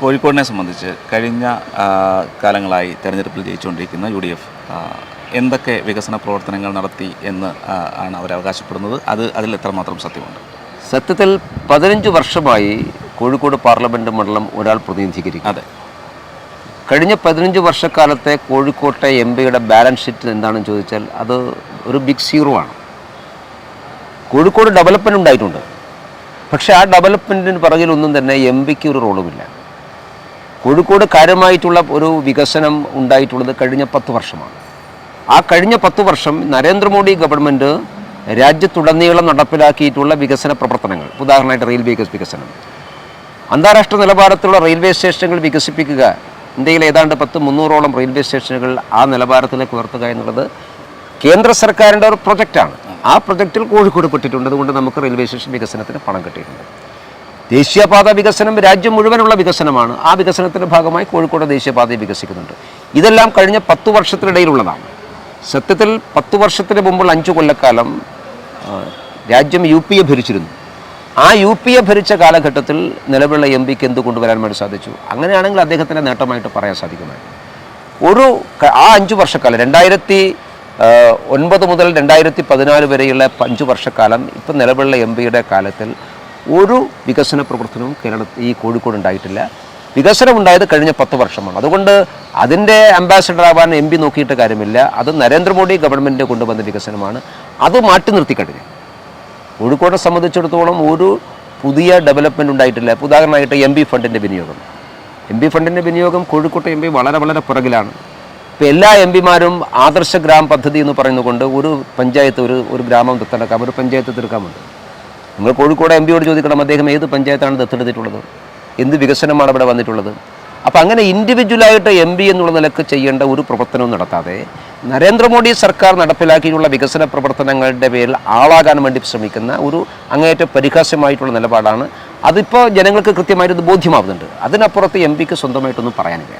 കോഴിക്കോടിനെ സംബന്ധിച്ച് കഴിഞ്ഞ കാലങ്ങളായി തെരഞ്ഞെടുപ്പിൽ ജയിച്ചുകൊണ്ടിരിക്കുന്ന യു ഡി എഫ് എന്തൊക്കെ വികസന പ്രവർത്തനങ്ങൾ നടത്തി എന്ന് ആണ് അവർ അവകാശപ്പെടുന്നത്. അത് അതിൽ എത്രമാത്രം സത്യമുണ്ട്? സത്യത്തിൽ പതിനഞ്ച് വർഷമായി കോഴിക്കോട് പാർലമെന്റ് മണ്ഡലം ഒരാൾ പ്രതിനിധീകരിക്കും അതെ. കഴിഞ്ഞ പതിനഞ്ച് വർഷക്കാലത്തെ കോഴിക്കോട്ടെ എം പിയുടെ ബാലൻസ് ഷീറ്റ് എന്താണെന്ന് ചോദിച്ചാൽ അത് ഒരു ബിഗ് സീറോ ആണ്. കോഴിക്കോട് ഡെവലപ്മെന്റ് ഉണ്ടായിട്ടുണ്ട്. പക്ഷേ ആ ഡെവലപ്മെന്റിന് പിറകിലൊന്നും തന്നെ എം പിക്ക് ഒരു റോളുമില്ല. കോഴിക്കോട് കാര്യമായിട്ടുള്ള ഒരു വികസനം ഉണ്ടായിട്ടുള്ളത് കഴിഞ്ഞ പത്ത് വർഷമാണ്. ആ കഴിഞ്ഞ പത്ത് വർഷം നരേന്ദ്രമോദി ഗവൺമെന്റ് രാജ്യത്തുടനീളം നടപ്പിലാക്കിയിട്ടുള്ള വികസന പ്രവർത്തനങ്ങൾ. ഉദാഹരണമായിട്ട് റെയിൽവേ വികസനം. അന്താരാഷ്ട്ര നിലവാരത്തിലുള്ള റെയിൽവേ സ്റ്റേഷനുകൾ വികസിപ്പിക്കുക ഇന്ത്യയിൽ ഏതാണ്ട് പത്ത് മുന്നൂറോളം റെയിൽവേ സ്റ്റേഷനുകൾ ആ നിലവാരത്തിലേക്ക് ഉയർത്തുക എന്നുള്ളത് കേന്ദ്ര സർക്കാരിന്റെ ഒരു പ്രൊജക്റ്റാണ്. ആ പ്രൊജക്റ്റിൽ കോഴിക്കോട് പെട്ടിട്ടുണ്ട്. അതുകൊണ്ട് നമുക്ക് റെയിൽവേ സ്റ്റേഷൻ വികസനത്തിന് പണം കിട്ടിയിട്ടുണ്ട്. ദേശീയപാത വികസനം രാജ്യം മുഴുവനുള്ള വികസനമാണ്. ആ വികസനത്തിന്റെ ഭാഗമായി കോഴിക്കോട് ദേശീയപാത വികസിക്കുന്നുണ്ട്. ഇതെല്ലാം കഴിഞ്ഞ പത്തു വർഷത്തിനിടയിലുള്ളതാണ്. സത്യത്തിൽ പത്തു വർഷത്തിന് മുമ്പുള്ള അഞ്ച് കൊല്ലക്കാലം രാജ്യം യു പി എ ഭരിച്ചിരുന്നു. ആ യു പി എ ഭരിച്ച കാലഘട്ടത്തിൽ നിലവിലുള്ള എം പിക്ക് എന്ത് കൊണ്ടുവരാൻ വേണ്ടി സാധിച്ചു? അങ്ങനെയാണെങ്കിൽ അദ്ദേഹത്തിന്റെ നേട്ടമായിട്ട് പറയാൻ സാധിക്കുമായിരുന്നു. ഒരു ആ അഞ്ച് വർഷക്കാലം രണ്ടായിരത്തി ഒൻപത് മുതൽ രണ്ടായിരത്തി പതിനാല് വരെയുള്ള അഞ്ച് വർഷക്കാലം ഇപ്പം നിലവിലുള്ള എം പിയുടെ കാലത്തിൽ ഒരു വികസന പ്രവർത്തനവും കേരളത്തിൽ ഈ കോഴിക്കോട് ഉണ്ടായിട്ടില്ല. വികസനം ഉണ്ടായത് കഴിഞ്ഞ പത്ത് വർഷമാണ്. അതുകൊണ്ട് അതിന്റെ അംബാസഡർ ആവാൻ എം പി നോക്കിയിട്ട് കാര്യമില്ല. അത് നരേന്ദ്രമോദി ഗവൺമെന്റ് കൊണ്ടുവന്ന വികസനമാണ്. അത് മാറ്റി നിർത്തി കഴിഞ്ഞു. കോഴിക്കോടെ സംബന്ധിച്ചിടത്തോളം ഒരു പുതിയ ഡെവലപ്മെന്റ് ഉണ്ടായിട്ടില്ല. ഉദാഹരണമായിട്ട് എം പി ഫണ്ടിന്റെ വിനിയോഗം. എം പി ഫണ്ടിന്റെ വിനിയോഗം കോഴിക്കോട്ടെ എം പി വളരെ വളരെ പുറകിലാണ്. ഇപ്പോൾ എല്ലാ എം പിമാരും ആദർശ ഗ്രാം പദ്ധതി എന്ന് പറയുന്നതുകൊണ്ട് ഒരു പഞ്ചായത്ത് ഒരു ഒരു ഗ്രാമം ദത്തെടുക്കാം ഒരു പഞ്ചായത്ത് തീർക്കാമുണ്ട് നിങ്ങൾ കോഴിക്കോട് എം പിയോട് ചോദിക്കണം അദ്ദേഹം ഏത് പഞ്ചായത്താണ് ദത്തെടുത്തിട്ടുള്ളത്? എന്ത് വികസനമാണ് ഇവിടെ വന്നിട്ടുള്ളത്? അപ്പോൾ അങ്ങനെ ഇൻഡിവിജ്വലായിട്ട് എം പി എന്നുള്ള നിലയ്ക്ക് ചെയ്യേണ്ട ഒരു പ്രവർത്തനവും നടത്താതെ നരേന്ദ്രമോദി സർക്കാർ നടപ്പിലാക്കിയിട്ടുള്ള വികസന പ്രവർത്തനങ്ങളുടെ പേരിൽ ആളാകാൻ വേണ്ടി ശ്രമിക്കുന്ന ഒരു അങ്ങേയറ്റം പരിഹാസ്യമായിട്ടുള്ള നിലപാടാണ്. അതിപ്പോൾ ജനങ്ങൾക്ക് കൃത്യമായിട്ട് ബോധ്യമാവുന്നുണ്ട്. അതിനപ്പുറത്ത് എം പിക്ക് സ്വന്തമായിട്ടൊന്നും പറയാനില്ല.